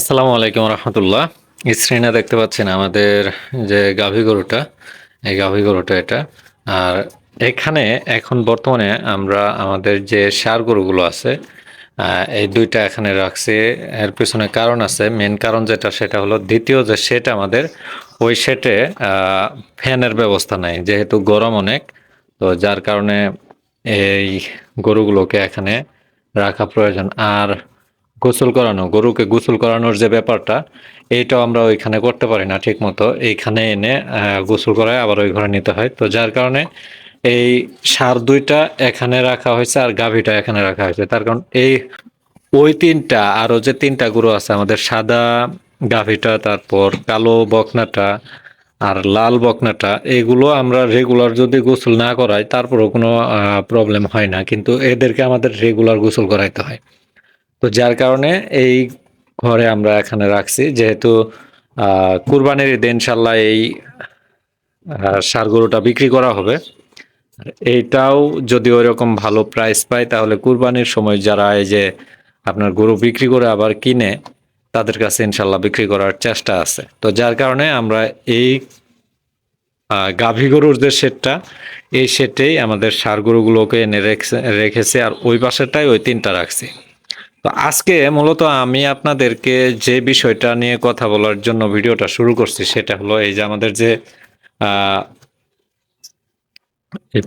আসসালামু আলাইকুম রহমতুল্লাহ। স্ক্রিনে দেখতে পাচ্ছেন আমাদের যে গাভী গরুটা, এই গাভী গরুটা এটা। আর এখানে এখন বর্তমানে আমরা আমাদের যে সার গরুগুলো আছে এই দুইটা এখানে রাখছি। এর পিছনে কারণ আছে মেন কারণ যেটা, সেটা হলো দ্বিতীয় যে সেট আমাদের, ওই সেটে ফ্যানের ব্যবস্থা নাই, যেহেতু গরম অনেক। তো যার কারণে এই গরুগুলোকে এখানে রাখা প্রয়োজন। আর গোসল করানো, গরুকে গোসল করানোর যে ব্যাপারটা এইটাও আমরা ওইখানে করতে পারি না ঠিক মতো এইখানে এনে গোসল করায় আবার ওই ঘরে নিতে হয়। তো যার কারণে এই সার দুইটা এখানে রাখা হয়েছে আর গাভীটা এখানে রাখা হয়েছে। তার কারণ এই, ওই তিনটা, আরও যে তিনটা গরু আছে, আমাদের সাদা গাভীটা, তারপর কালো বকনাটা আর লাল বকনাটা, এগুলো আমরা রেগুলার যদি গোসল না করাই, তারপরও কোনো প্রবলেম হয় না। কিন্তু এদেরকে আমাদের রেগুলার গোসল করাইতে হয়। তো যার কারণে এই ঘরে আমরা এখানে রাখছি। যেহেতু কুরবানির ঈদে এই ষাঁড় গরুটা বিক্রি করা হবে। এইটাও যদি ওইরকম ভালো প্রাইস পায়, তাহলে কুরবানির সময় যারা এই যে আপনার গরু বিক্রি করে আবার কিনে, তাদের কাছে ইনশাল্লাহ বিক্রি করার চেষ্টা আছে। তো যার কারণে আমরা এই গাভী গরুর যে শেডটা এই শেডেই আমাদের ষাঁড় গরুগুলোকে এনে রেখেছে। আর ওই পাশেরটাই ওই তিনটা রাখছি। তো আজকে মূলত আমি আপনাদেরকে যে বিষয়টা নিয়ে কথা বলার জন্য ভিডিওটা শুরু করছি সেটা হলো এই যে আমাদের যে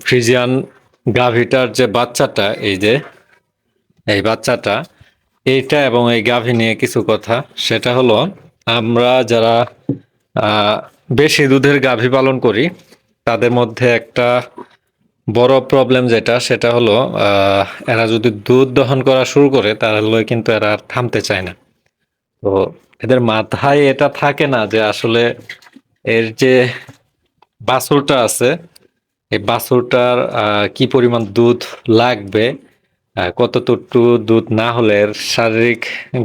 ফ্রিজিয়ান গাভিটার যে বাচ্চাটা, এই যে, এই বাচ্চাটা, এইটা এবং এই গাভী নিয়ে কিছু কথা। সেটা হলো আমরা যারা বেশি দুধের গাভী পালন করি, তাদের মধ্যে একটা বড় প্রবলেম যেটা, সেটা হলো এরা যদি দুধ দহন করা শুরু করে, তাহলে কিন্তু এরা আর থামতে চায় না। তো এদের মাথায় এটা থাকে না যে আসলে এর যে বাছুরটা আছে, এই বাছুরটার কি পরিমাণ দুধ লাগবে কতটুকু দুধ না হলে এর শারীরিক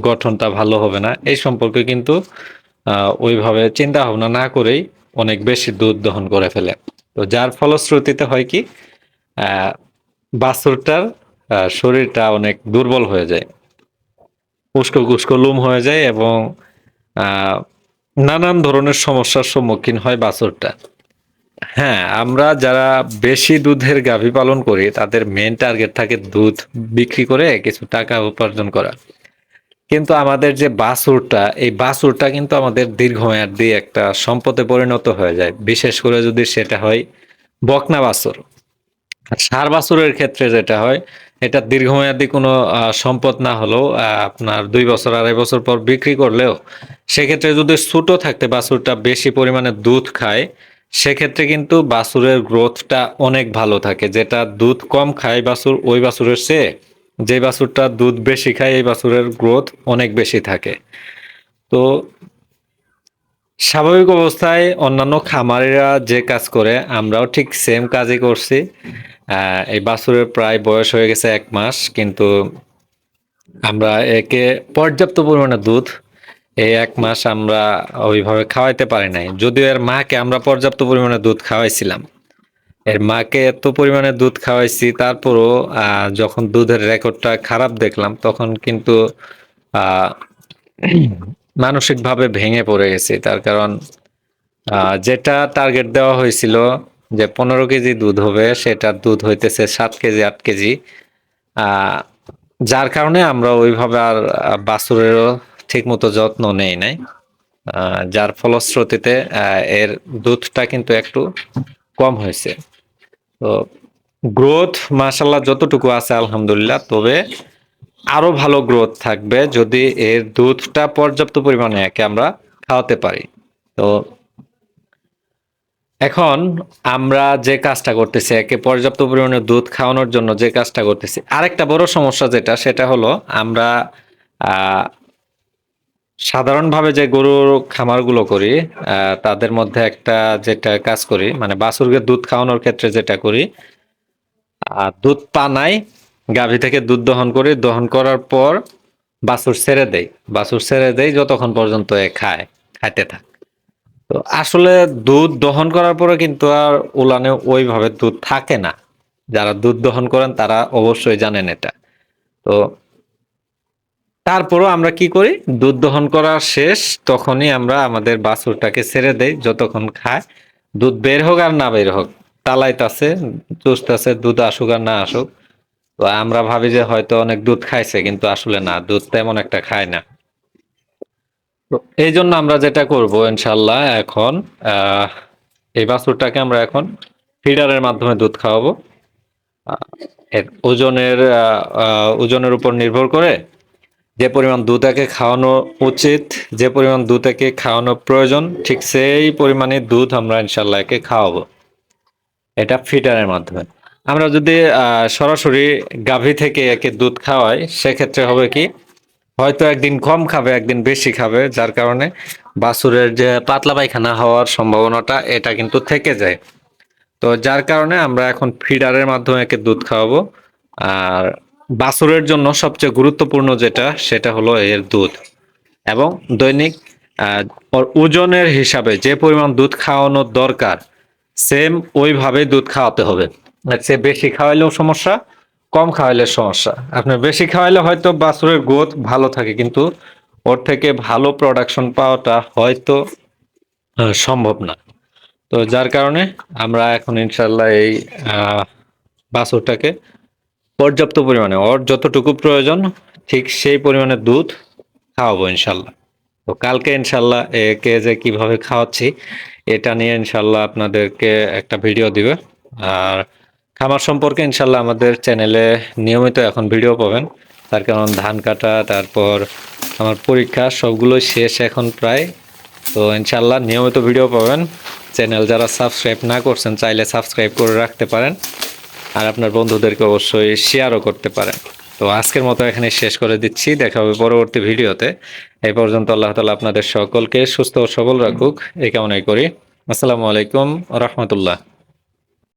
গঠনটা ভালো হবে না, এই সম্পর্কে কিন্তু ওইভাবে চিন্তা ভাবনা না করেই অনেক বেশি দুধ দহন করে ফেলে। তো যার ফলশ্রুতিতে হয় কি বাছুরটার শরীরটা অনেক দুর্বল হয়ে যায়। উস্কো কুস্কো লুম হয়ে যায় এবং নানান ধরনের সমস্যার সম্মুখীন হয় বাছুরটা। হ্যাঁ আমরা যারা বেশি দুধের গাভী পালন করি, তাদের মেন টার্গেট থাকে দুধ বিক্রি করে কিছু টাকা উপার্জন করা। কিন্তু আমাদের যে বাছুরটা, এই বাছুরটা কিন্তু আমাদের দীর্ঘমেয়াদী একটা সম্পদে পরিণত হয়ে যায়। বিশেষ করে যদি সেটা হয় বকনা বাছুর। আর ষাঁড় বাছুরের ক্ষেত্রে যেটা হয়, এটা দীর্ঘমেয়াদী কোনো সম্পদ না হলেও আপনার দুই বছর, আড়াই বছর পর বিক্রি করলেও, সেক্ষেত্রে যদি ছোট থাকতে বাছুরটা বেশি পরিমাণে দুধ খায়, সেক্ষেত্রে কিন্তু বাছুরের গ্রোথটা অনেক ভালো থাকে। যেটা দুধ কম খায় বাছুর, ওই বাছুরের চেয়ে যে বাছুরটা দুধ বেশি খায়, এই বাছুরের গ্রোথ অনেক বেশি থাকে। তো স্বাভাবিক অবস্থায় অন্যান্য খামারিরা যে কাজ করে, আমরাও ঠিক সেম কাজই করছি। এই বাছুরের প্রায় বয়স হয়ে গেছে এক মাস, কিন্তু আমরা একে পর্যাপ্ত পরিমাণে দুধ এই এক মাস আমরা ওইভাবে খাওয়াইতে পারি নাই। যদিও এর মাকে আমরা পর্যাপ্ত পরিমাণে দুধ খাওয়াইছিলাম। এর মাকে এত পরিমাণে দুধ খাওয়াইছি, তারপরও যখন দুধের রেকর্ডটা খারাপ দেখলাম, তখন কিন্তু মানসিকভাবে ভেঙে পড়ে গেছি। তার কারণ যেটা টার্গেট দেওয়া হয়েছিল যে পনেরো কেজি দুধ হবে, সেটার দুধ হইতেছে সাত কেজি, আট কেজি। যার কারণে আমরা ওইভাবে আর বাছুরেরও ঠিক মতো যত্ন নেই নাই। যার ফলশ্রুতিতে এর দুধটা কিন্তু একটু কম হয়েছে। তো গ্রোথ মাশাল্লাহ যতটুকু আছে, আলহামদুলিল্লাহ, তবে আরও ভালো গ্রোথ থাকবে যদি এর দুধটা পর্যাপ্ত পরিমাণে একে আমরা খাওয়াতে পারি। তো এখন আমরা যে কাজটা করতেছি, একে পর্যাপ্ত পরিমাণে দুধ খাওয়ানোর জন্য যে কাজটা করতেছি, আরেকটা বড় সমস্যা যেটা, সেটা হলো আমরা সাধারণভাবে যে গরুর খামারগুলো করি তাদের মধ্যে একটা যেটা কাজ করি মানে বাছুরকে দুধ খাওয়ানোর ক্ষেত্রে যেটা করি আর দুধ পানাই গাভী থেকে দুধ দহন করি। দহন করার পর বাছুর ছেড়ে দেই। বাছুর ছেড়ে দেই যতক্ষণ পর্যন্ত এ খায়, খাইতে থাক। তো আসলে দুধ দহন করার পরে কিন্তু আর উলানে ওইভাবে দুধ থাকে না। যারা দুধ দহন করেন তারা অবশ্যই জানেন এটা। তো তারপরও আমরা কি করি? দুধ দহন করা শেষ। তখনই আমরা আমাদের বাছুরটাকে ছেড়ে দেই, যতক্ষণ খায়। দুধ বের হোক আর না বের হোক, তালাইতাছে, চুষতেছে, দুধ আসুক আর না আসুক। তো আমরা ভাবি যে হয়তো অনেক দুধ খাইছে, কিন্তু আসলে না, দুধ তেমন একটা খায় না। এই জন্য আমরা যেটা করব ইনশাল্লাহ এখন এই বাছুরটাকে আমরা এখন ফিডারের মাধ্যমে দুধ খাওয়াবো। এর ওজনের ওজনের উপর নির্ভর করে যে পরিমাণ দুধ একে খাওয়ানো উচিত, যে পরিমাণ দুধ একে খাওয়ানো প্রয়োজন, ঠিক সেই পরিমাণে দুধ আমরা ইনশাল্লাহ একে খাওয়াবো। এটা ফিটারের মাধ্যমে। আমরা যদি সরাসরি গাভী থেকে একে দুধ খাওয়াই, সেক্ষেত্রে হবে কি, হয়তো একদিন কম খাবে, একদিন বেশি খাবে, যার কারণে বাছুরের যে পাতলা পায়খানা হওয়ার সম্ভাবনাটা, এটা কিন্তু থেকে যায়। তো যার কারণে আমরা এখন ফিডারের মাধ্যমে একে দুধ খাওয়াবো, আর বাছুরের জন্য সবচেয়ে গুরুত্বপূর্ণ যেটা, সেটা হলো এর দুধ। এবং দৈনিক ওজনের হিসাবে যে পরিমাণ দুধ খাওয়ানোর দরকার, সেম ওইভাবে দুধ খাওয়াতে হবে। সে বেশি খাওয়াইলেও সমস্যা, কম খাওয়াইলে সমস্যা। আপনার বেশি খাওয়াইলে হয়তো বাছুরের গ্রোথ ভালো থাকে, কিন্তু ওর থেকে ভালো প্রোডাকশন পাওয়াটা হয়তো সম্ভব না। তো যার কারণে আমরা এখন ইনশাল্লাহ এই বাছুরটাকে পর্যাপ্ত পরিমাণে, ওর যতটুকু প্রয়োজন, ঠিক সেই পরিমাণে দুধ খাওয়াবো ইনশাল্লাহ। তো কালকে ইনশাল্লাহ একে যে কীভাবে খাওয়াচ্ছি, এটা নিয়ে ইনশাল্লাহ আপনাদেরকে একটা ভিডিও দিবে। আর খামার সম্পর্কে ইনশাল্লাহ আমাদের চ্যানেলে নিয়মিত এখন ভিডিও পাবেন। তার কারণ ধান কাটা, তারপর আমার পরীক্ষা, সবগুলোই শেষ এখন প্রায়। তো ইনশাল্লাহ নিয়মিত ভিডিও পাবেন। চ্যানেল যারা সাবস্ক্রাইব না করছেন, চাইলে সাবস্ক্রাইব করে রাখতে পারেন। আর আপনার বন্ধুদেরকে অবশ্যই শেয়ারও করতে পারেন। তো আজকের মতো এখানে শেষ করে দিচ্ছি। দেখা হবে পরবর্তী ভিডিওতে। এই পর্যন্ত আল্লাহ তালা আপনাদের সকলকে সুস্থ ও সবল রাখুক। এই কামনাই করি। আসসালামু আলাইকুম রহমতুল্লাহ।